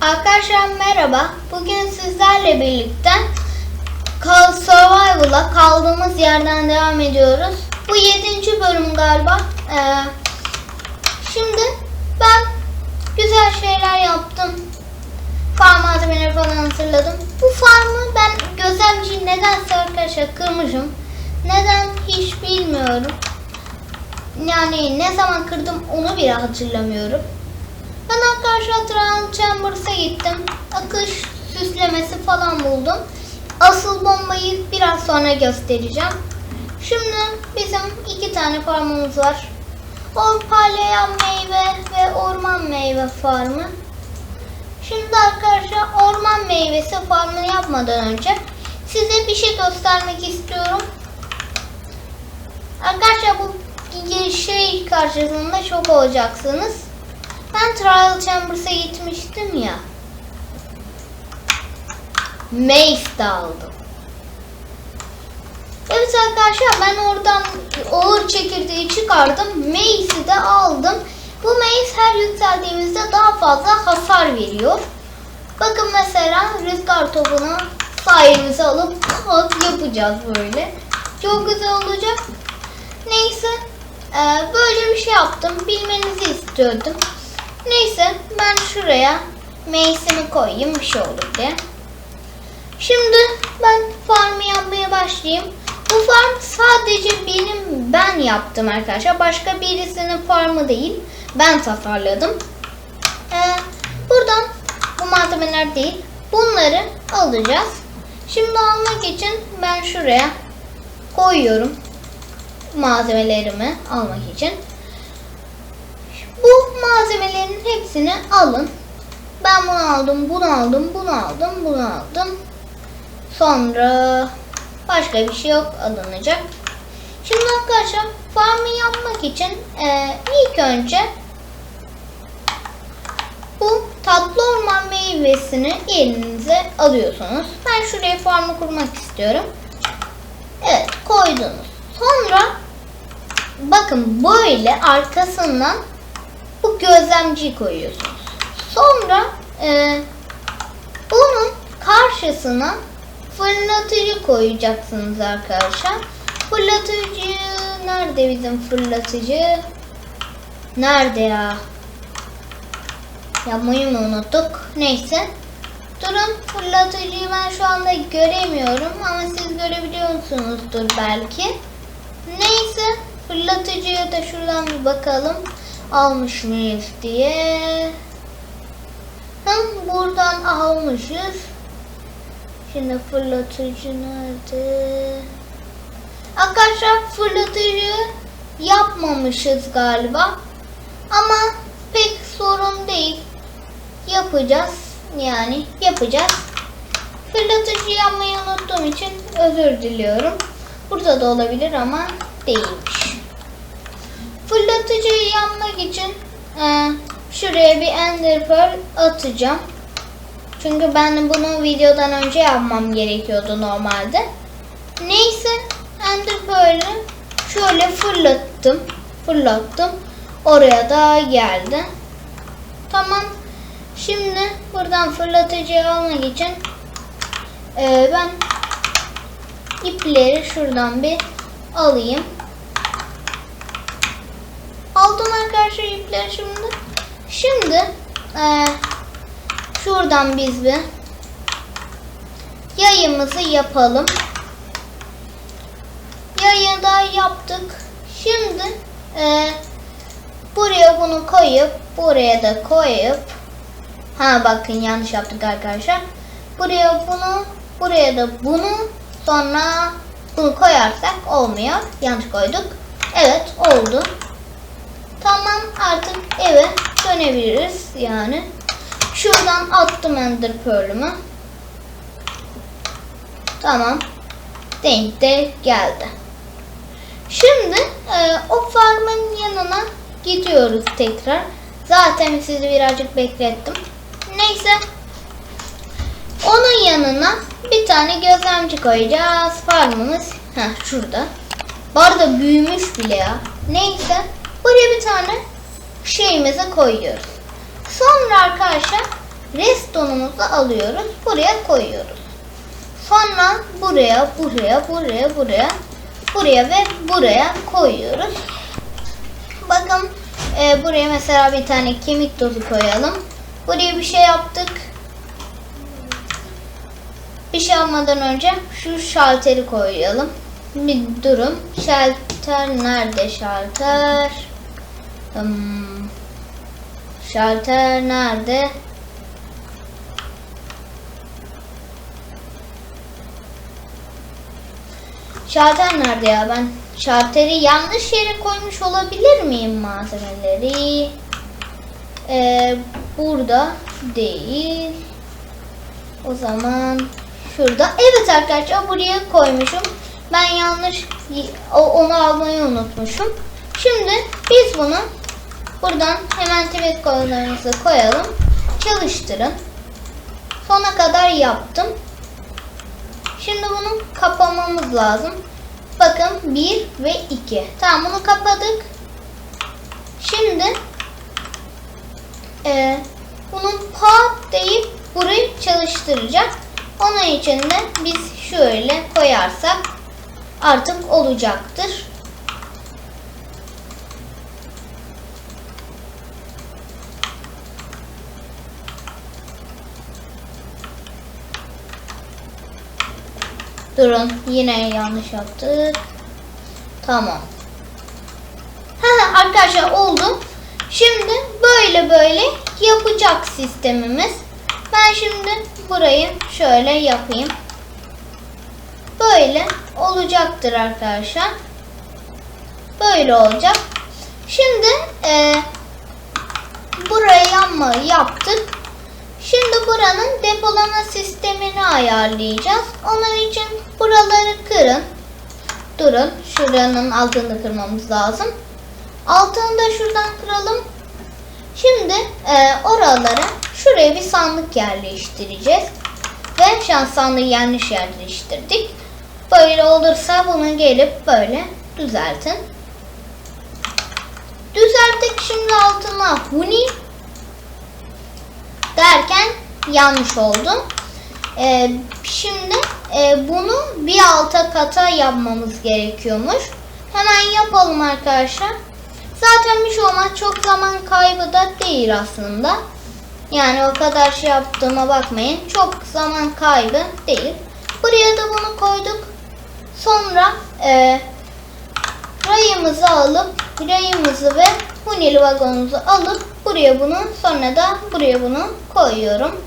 Arkadaşlar merhaba. Bugün sizlerle birlikte Call Survival'a kaldığımız yerden devam ediyoruz. Bu 7. bölüm galiba. Ee, şimdi ben güzel şeyler yaptım. Farm malzemeleri falan hazırladım. Bu farmı ben gözlemciyi nedense arkadaşlar kırmışım. Neden hiç bilmiyorum. Yani ne zaman kırdım onu bile hatırlamıyorum. Ben arkadaşlar Trial Chambers'a gittim. Akış süslemesi falan buldum. Asıl bombayı biraz sonra göstereceğim. Şimdi bizim iki tane farmımız var. O parlayan meyve ve orman meyve farmı. Şimdi arkadaşlar orman meyvesi farmını yapmadan önce size bir şey göstermek istiyorum. Arkadaşlar bu şey karşısında şok olacaksınız. Ben Trial Chambers'a gitmiştim ya. Mace de aldım. Evet arkadaşlar ben oradan ağır çekirdeği çıkardım. Mace'i de aldım. Bu Mace her yükseldiğimizde daha fazla hasar veriyor. Bakın mesela rüzgar topunu sayemize alıp pat yapacağız böyle. Çok güzel olacak. Neyse böyle bir şey yaptım. Bilmenizi istiyordum. Neyse ben şuraya meysimi koyayım bir şey olur diye. Şimdi ben farmı yapmaya başlayayım. Bu farm sadece benim ben yaptım arkadaşlar. Başka birisinin farmı değil. Ben tasarladım. Ee, buradan bu malzemeler değil. Bunları alacağız. Şimdi almak için ben şuraya koyuyorum malzemelerimi almak için. Bu malzemelerin hepsini alın. Ben bunu aldım, bunu aldım, bunu aldım, bunu aldım. Sonra başka bir şey yok alınacak. Şimdi arkadaşlar farmı yapmak için e, ilk önce bu tatlı orman meyvesini elinize alıyorsunuz. Ben şuraya farmı kurmak istiyorum. Evet koydunuz. Sonra bakın böyle arkasından gözlemciyi koyuyorsunuz. Sonra e, bunun karşısına fırlatıcı koyacaksınız arkadaşlar. Fırlatıcı nerede bizim fırlatıcı? Nerede ya? Yapmayı mı unuttuk? Neyse. Durun fırlatıcıyı ben şu anda göremiyorum ama siz görebiliyorsunuzdur belki. Neyse fırlatıcıya da şuradan bir bakalım almış mıyız diye. Hem buradan almışız. Şimdi fırlatıcı nerede? Arkadaşlar fırlatıcı yapmamışız galiba. Ama pek sorun değil. Yapacağız. Yani yapacağız. Fırlatıcı yapmayı unuttuğum için özür diliyorum. Burada da olabilir ama değilmiş. Fırlatıcıyı yanmak için e, şuraya bir ender pearl atacağım. Çünkü ben bunu videodan önce yapmam gerekiyordu normalde. Neyse ender pearl'ü şöyle fırlattım. Fırlattım. Oraya da geldi. Tamam. Şimdi buradan fırlatıcıyı almak için e, ben ipleri şuradan bir alayım. Aldım arkadaşlar ipleri şimdi. Şimdi e, şuradan biz bir yayımızı yapalım. Yayı da yaptık. Şimdi e, buraya bunu koyup buraya da koyup ha bakın yanlış yaptık arkadaşlar. Buraya bunu buraya da bunu sonra bunu koyarsak olmuyor. Yanlış koyduk. Evet oldu. Tamam artık eve dönebiliriz yani. Şuradan attım ender pearl'ümü. Tamam. Denk de geldi. Şimdi e, o farmın yanına gidiyoruz tekrar. Zaten sizi birazcık beklettim. Neyse. Onun yanına bir tane gözlemci koyacağız. Farmımız heh, şurada. Bu arada büyümüş bile ya. Neyse. Buraya bir tane şeyimizi koyuyoruz. Sonra arkadaşlar restonumuzu alıyoruz. Buraya koyuyoruz. Sonra buraya, buraya, buraya, buraya, buraya ve buraya koyuyoruz. Bakın e, buraya mesela bir tane kemik tozu koyalım. Buraya bir şey yaptık. Bir şey almadan önce şu şalteri koyalım. Bir durun. Şalter nerede şalter? Hmm. Şalter nerede? Şalter nerede ya? Ben şalteri yanlış yere koymuş olabilir miyim malzemeleri? Ee, burada değil. O zaman şurada. Evet arkadaşlar buraya koymuşum. Ben yanlış onu almayı unutmuşum. Şimdi biz bunu buradan hemen tweet kodlarımızı koyalım. Çalıştırın. Sona kadar yaptım. Şimdi bunu kapamamız lazım. Bakın 1 ve 2. Tamam bunu kapadık. Şimdi e, bunun pat deyip burayı çalıştıracak. Onun için de biz şöyle koyarsak artık olacaktır. Durun yine yanlış yaptık. Tamam. Arkadaşlar oldu. Şimdi böyle böyle yapacak sistemimiz. Ben şimdi burayı şöyle yapayım. Böyle olacaktır arkadaşlar. Böyle olacak. Şimdi e, burayı yanma yaptık. Şimdi buranın depolama sistemini ayarlayacağız. Onun için buraları kırın. Durun. Şuranın altını kırmamız lazım. Altını da şuradan kıralım. Şimdi e, oralara şuraya bir sandık yerleştireceğiz. Ve şu an sandığı yanlış yerleştirdik. Böyle olursa bunu gelip böyle düzeltin. Düzelttik şimdi altına huni derken yanlış oldu. Ee, şimdi e, bunu bir alta kata yapmamız gerekiyormuş. Hemen yapalım arkadaşlar. Zaten bir şey olmaz. Çok zaman kaybı da değil aslında. Yani o kadar şey yaptığıma bakmayın. Çok zaman kaybı değil. Buraya da bunu koyduk. Sonra e, rayımızı alıp rayımızı ve hunili vagonumuzu alıp buraya bunu sonra da buraya bunu koyuyorum.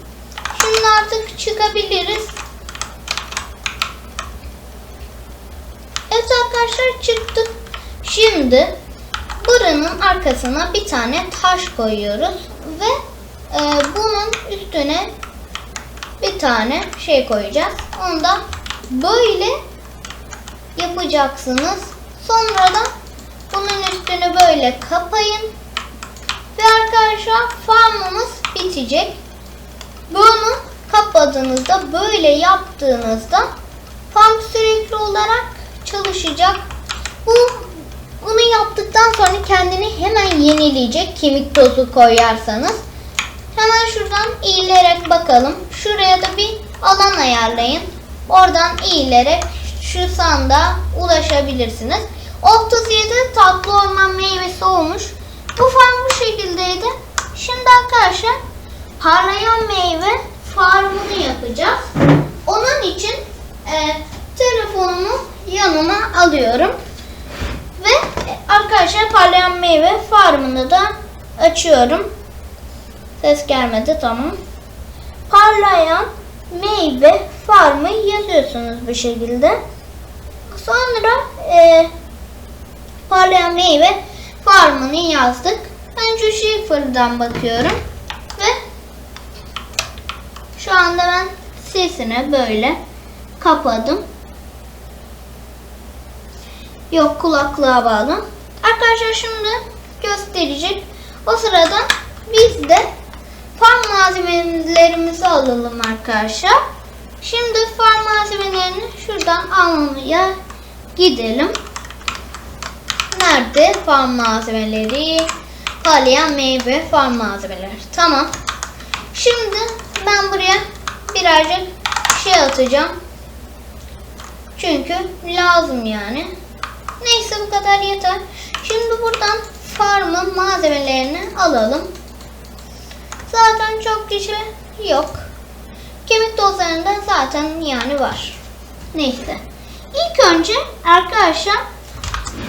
Şimdi artık çıkabiliriz. Evet arkadaşlar çıktık. Şimdi buranın arkasına bir tane taş koyuyoruz ve e, bunun üstüne bir tane şey koyacağız. Onu da böyle yapacaksınız. Sonra da bunun üstünü böyle kapayın. Ve arkadaşlar farmımız bitecek. Bunu kapadığınızda böyle yaptığınızda farm sürekli olarak çalışacak. Bu bunu yaptıktan sonra kendini hemen yenileyecek kemik tozu koyarsanız. Hemen şuradan eğilerek bakalım. Şuraya da bir alan ayarlayın. Oradan eğilerek şu sandığa ulaşabilirsiniz. 37 tatlı orman meyvesi olmuş. Bu farm bu şekildeydi. Şimdi arkadaşlar parlayan meyve farmını yapacağız. Onun için e, telefonumu yanıma alıyorum. Ve e, arkadaşlar parlayan meyve farmını da açıyorum. Ses gelmedi tamam. Parlayan meyve farmı yazıyorsunuz bu şekilde. Sonra e, parlayan meyve farmını yazdık. Ben şu şifreden bakıyorum. Ve şu anda ben sesini böyle kapadım. Yok kulaklığa bağlı. Arkadaşlar şimdi gösterecek. O sırada biz de farm malzemelerimizi alalım arkadaşlar. Şimdi farm malzemelerini şuradan almaya gidelim. Nerede farm malzemeleri? Parlayan meyve farm malzemeleri. Tamam. Şimdi ben buraya birazcık şey atacağım. Çünkü lazım yani. Neyse bu kadar yeter. Şimdi buradan farmın malzemelerini alalım. Zaten çok şey yok. Kemik tozlarında zaten yani var. Neyse. İlk önce arkadaşlar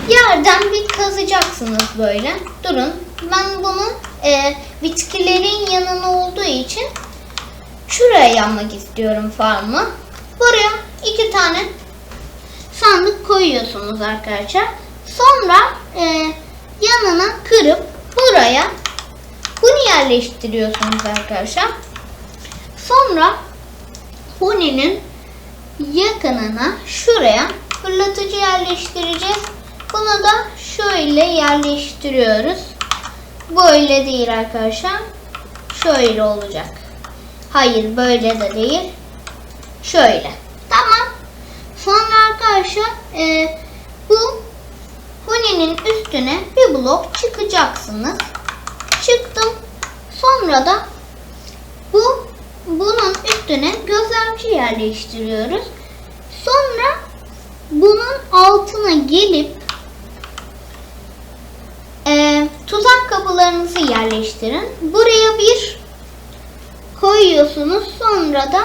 yerden bir kazacaksınız böyle. Durun. Ben bunu e, bitkilerin yanına olduğu için şuraya yanmak istiyorum farmı. Buraya iki tane sandık koyuyorsunuz arkadaşlar. Sonra e, yanına kırıp buraya bunu yerleştiriyorsunuz arkadaşlar. Sonra Huni'nin yakınına şuraya fırlatıcı yerleştireceğiz. Bunu da şöyle yerleştiriyoruz. Böyle değil arkadaşlar. Şöyle olacak. Hayır böyle de değil. Şöyle. Tamam. Sonra arkadaşlar e, bu Huni'nin üstüne bir blok çıkacaksınız. Çıktım. Sonra da bu bunun üstüne gözlemci yerleştiriyoruz. Sonra bunun altına gelip tuzak kapılarınızı yerleştirin. Buraya bir koyuyorsunuz. Sonra da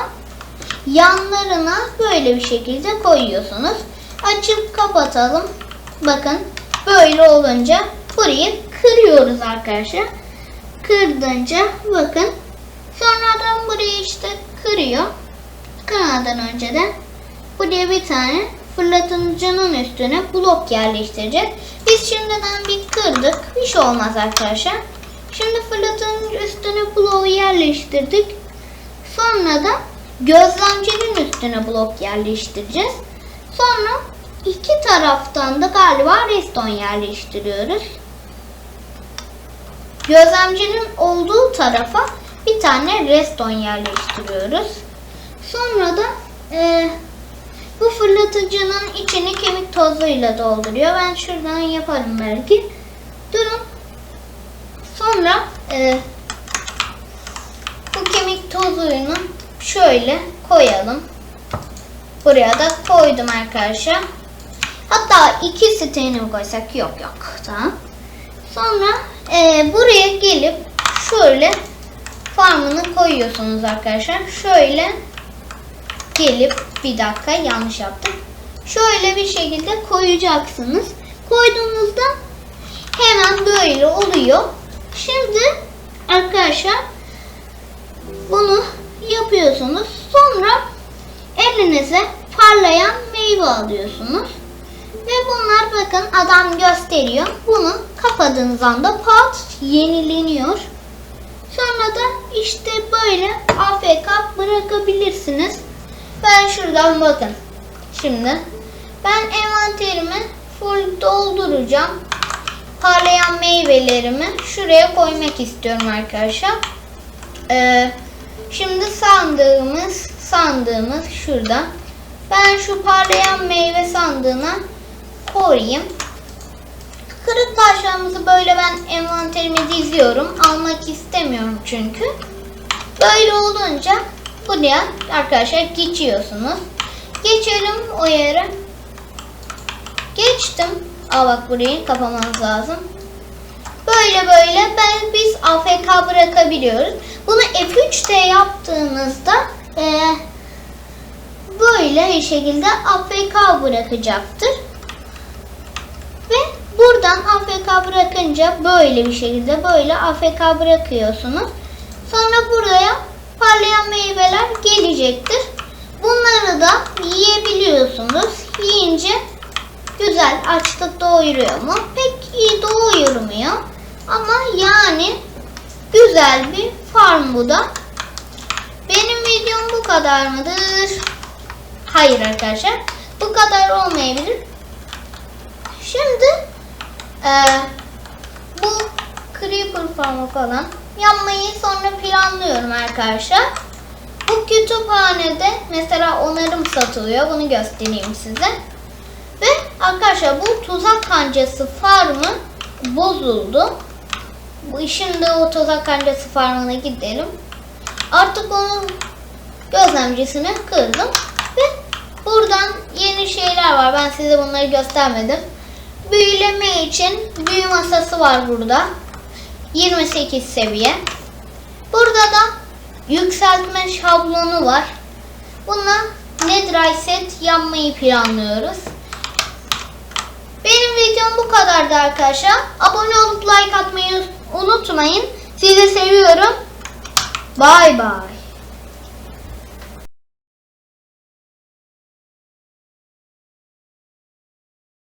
yanlarına böyle bir şekilde koyuyorsunuz. Açıp kapatalım. Bakın böyle olunca burayı kırıyoruz arkadaşlar. Kırdınca bakın sonradan burayı işte kırıyor. Kırmadan önce de buraya bir tane fırlatıcının üstüne blok yerleştireceğiz. Biz şimdiden bir kırdık. Bir şey olmaz arkadaşlar. Şimdi fırlatıcının üstüne bloğu yerleştirdik. Sonra da gözlemcinin üstüne blok yerleştireceğiz. Sonra iki taraftan da galiba reston yerleştiriyoruz. Gözlemcinin olduğu tarafa bir tane reston yerleştiriyoruz. Sonra da e, bu fırlatıcının içini kemik tozuyla dolduruyor. Ben şuradan yaparım belki. Durun. Sonra e, bu kemik tozuyunu şöyle koyalım. Buraya da koydum arkadaşlar. Hatta iki siteğini mi koysak? Yok yok. Tamam. Sonra e, buraya gelip şöyle farmını koyuyorsunuz arkadaşlar. Şöyle gelip bir dakika yanlış yaptım. Şöyle bir şekilde koyacaksınız. Koyduğunuzda hemen böyle oluyor. Şimdi arkadaşlar bunu yapıyorsunuz. Sonra elinize parlayan meyve alıyorsunuz. Ve bunlar bakın adam gösteriyor. Bunu kapadığınız anda pat yenileniyor. Sonra da işte böyle AFK bırakabilirsiniz. Ben şuradan bakın. Şimdi ben envanterimi full dolduracağım. Parlayan meyvelerimi şuraya koymak istiyorum arkadaşlar. Ee, şimdi sandığımız sandığımız şurada. Ben şu parlayan meyve sandığına koyayım. Kırık taşlarımızı böyle ben envanterime diziyorum. Almak istemiyorum çünkü. Böyle olunca buraya arkadaşlar geçiyorsunuz. Geçelim o yere. Geçtim. Aa bak burayı kapamamız lazım. Böyle böyle ben biz AFK bırakabiliyoruz. Bunu F3'te yaptığınızda e, böyle bir şekilde AFK bırakacaktır. Ve buradan AFK bırakınca böyle bir şekilde böyle AFK bırakıyorsunuz. Sonra buraya parlayan meyveler gelecektir. Bunları da yiyebiliyorsunuz. Yiyince güzel açlık doyuruyor mu? Pek iyi doyurmuyor. Ama yani güzel bir farm bu da. Benim videom bu kadar mıdır? Hayır arkadaşlar. Bu kadar olmayabilir. Şimdi e, bu Creeper farmı falan yapmayı sonra planlıyorum arkadaşlar. Bu kütüphanede mesela onarım satılıyor. Bunu göstereyim size. Ve arkadaşlar bu tuzak kancası farmı bozuldu. Bu şimdi o tuzak kancası farmına gidelim. Artık onun gözlemcisini kırdım. Ve buradan yeni şeyler var. Ben size bunları göstermedim. Büyüleme için büyü masası var burada. 28 seviye. Burada da yükseltme şablonu var. Buna Netherite set yapmayı planlıyoruz. Benim videom bu kadardı arkadaşlar. Abone olup like atmayı unutmayın. Sizi seviyorum. Bay bay.